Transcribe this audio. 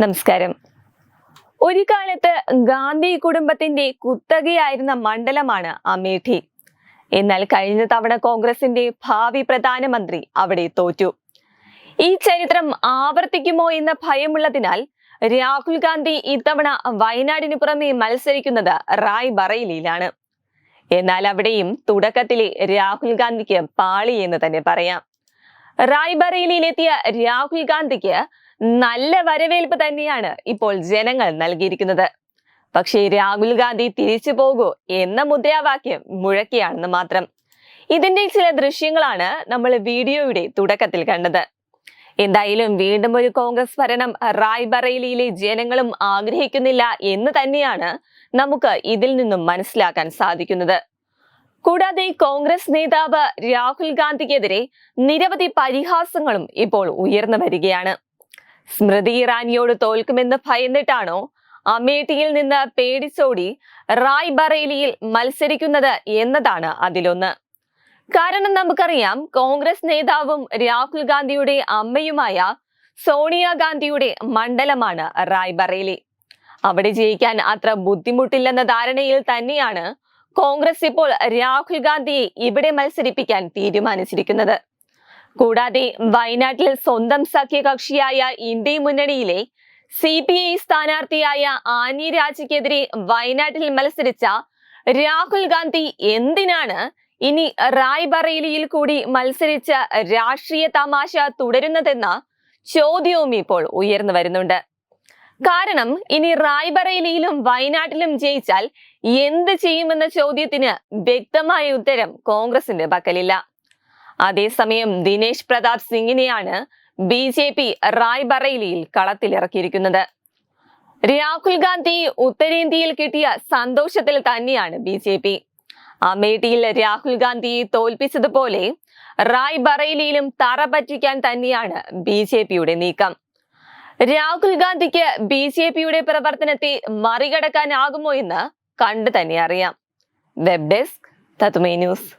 നമസ്കാരം. ഒരു കാലത്ത് ഗാന്ധി കുടുംബത്തിന്റെ കുത്തകയായിരുന്ന മണ്ഡലമാണ് അമേഠി. എന്നാൽ കഴിഞ്ഞ തവണ കോൺഗ്രസിന്റെ ഭാവി പ്രധാനമന്ത്രി അവിടെ തോറ്റു. ഈ ചരിത്രം ആവർത്തിക്കുമോ എന്ന ഭയമുള്ളതിനാൽ രാഹുൽ ഗാന്ധി ഇത്തവണ വയനാടിന് പുറമെ മത്സരിക്കുന്നത് റായ് ബറയിലിലാണ് എന്നാൽ അവിടെയും തുടക്കത്തിലെ രാഹുൽ ഗാന്ധിക്ക് പാളി എന്ന് തന്നെ പറയാം. റായ്ബറേലിയിലെത്തിയ രാഹുൽ ഗാന്ധിക്ക് നല്ല വരവേൽപ്പ് തന്നെയാണ് ഇപ്പോൾ ജനങ്ങൾ നൽകിയിരിക്കുന്നത്. പക്ഷേ രാഹുൽ ഗാന്ധി തിരിച്ചു പോകൂ എന്ന മുദ്രാവാക്യം മുഴക്കിയാണെന്ന് മാത്രം. ഇതിന്റെ ചില ദൃശ്യങ്ങളാണ് നമ്മൾ വീഡിയോയുടെ തുടക്കത്തിൽ കണ്ടത്. എന്തായാലും വീണ്ടും ഒരു കോൺഗ്രസ് ഭരണം റായ്ബറേലിയിലെ ജനങ്ങളും ആഗ്രഹിക്കുന്നില്ല എന്ന് തന്നെയാണ് നമുക്ക് ഇതിൽ നിന്നും മനസ്സിലാക്കാൻ സാധിക്കുന്നത്. കൂടാതെ കോൺഗ്രസ് നേതാവ് രാഹുൽ ഗാന്ധിക്കെതിരെ നിരവധി പരിഹാസങ്ങളും ഇപ്പോൾ ഉയർന്നു വരികയാണ്. സ്മൃതി ഇറാനിയോട് തോൽക്കുമെന്ന് ഭയന്നിട്ടാണോ അമേഠിയിൽ നിന്ന് പേടിച്ചോടി റായ്ബറേലിയിൽ മത്സരിക്കുന്നത് എന്നതാണ് അതിലൊന്ന്. കാരണം നമുക്കറിയാം കോൺഗ്രസ് നേതാവും രാഹുൽ ഗാന്ധിയുടെ അമ്മയുമായ സോണിയാഗാന്ധിയുടെ മണ്ഡലമാണ് റായ്ബറേലി. അവിടെ ജയിക്കാൻ അത്ര ബുദ്ധിമുട്ടില്ലെന്ന ധാരണയിൽ തന്നെയാണ് കോൺഗ്രസ് ഇപ്പോൾ രാഹുൽ ഗാന്ധിയെ ഇവിടെ മത്സരിപ്പിക്കാൻ തീരുമാനിച്ചിരിക്കുന്നത്. കൂടാതെ വയനാട്ടിൽ സ്വന്തം സഖ്യകക്ഷിയായ ഇന്ത്യ മുന്നണിയിലെ സി പി ഐ സ്ഥാനാർത്ഥിയായ ആനി രാജയ്ക്കെതിരെ വയനാട്ടിൽ മത്സരിച്ച രാഹുൽ ഗാന്ധി എന്തിനാണ് ഇനി റായ്ബറേലിയിൽ കൂടി മത്സരിച്ച രാഷ്ട്രീയ തമാശ തുടരുന്നതെന്ന ചോദ്യവും ഇപ്പോൾ ഉയർന്നു വരുന്നുണ്ട്. കാരണം ഇനി റായ്ബറേലിയിലും വയനാട്ടിലും ജയിച്ചാൽ എന്ത് ചെയ്യുമെന്ന ചോദ്യത്തിന് വ്യക്തമായ ഉത്തരം കോൺഗ്രസിന്റെ പക്കലില്ല. അതേസമയം ദിനേശ് പ്രതാപ് സിംഗിനെയാണ് ബി ജെ പി റായ്ബറേലിയിൽ കളത്തിലിറക്കിയിരിക്കുന്നത്. രാഹുൽ ഗാന്ധി ഉത്തരേന്ത്യയിൽ കിട്ടിയ സന്തോഷത്തിൽ തന്നെയാണ് ബി ജെ പി. അമേഠിയിൽ രാഹുൽ ഗാന്ധിയെ തോൽപ്പിച്ചതുപോലെ റായ് ബറേലിയിലും തറ പറ്റിക്കാൻ തന്നെയാണ് ബി ജെ പിയുടെ നീക്കം. രാഹുൽ ഗാന്ധിക്ക് ബി ജെ പിയുടെ പ്രവർത്തനത്തെ മറികടക്കാനാകുമോ എന്ന് കണ്ടു തന്നെ അറിയാം. വെബ് ഡെസ്ക് തത്തുമേ ന്യൂസ്.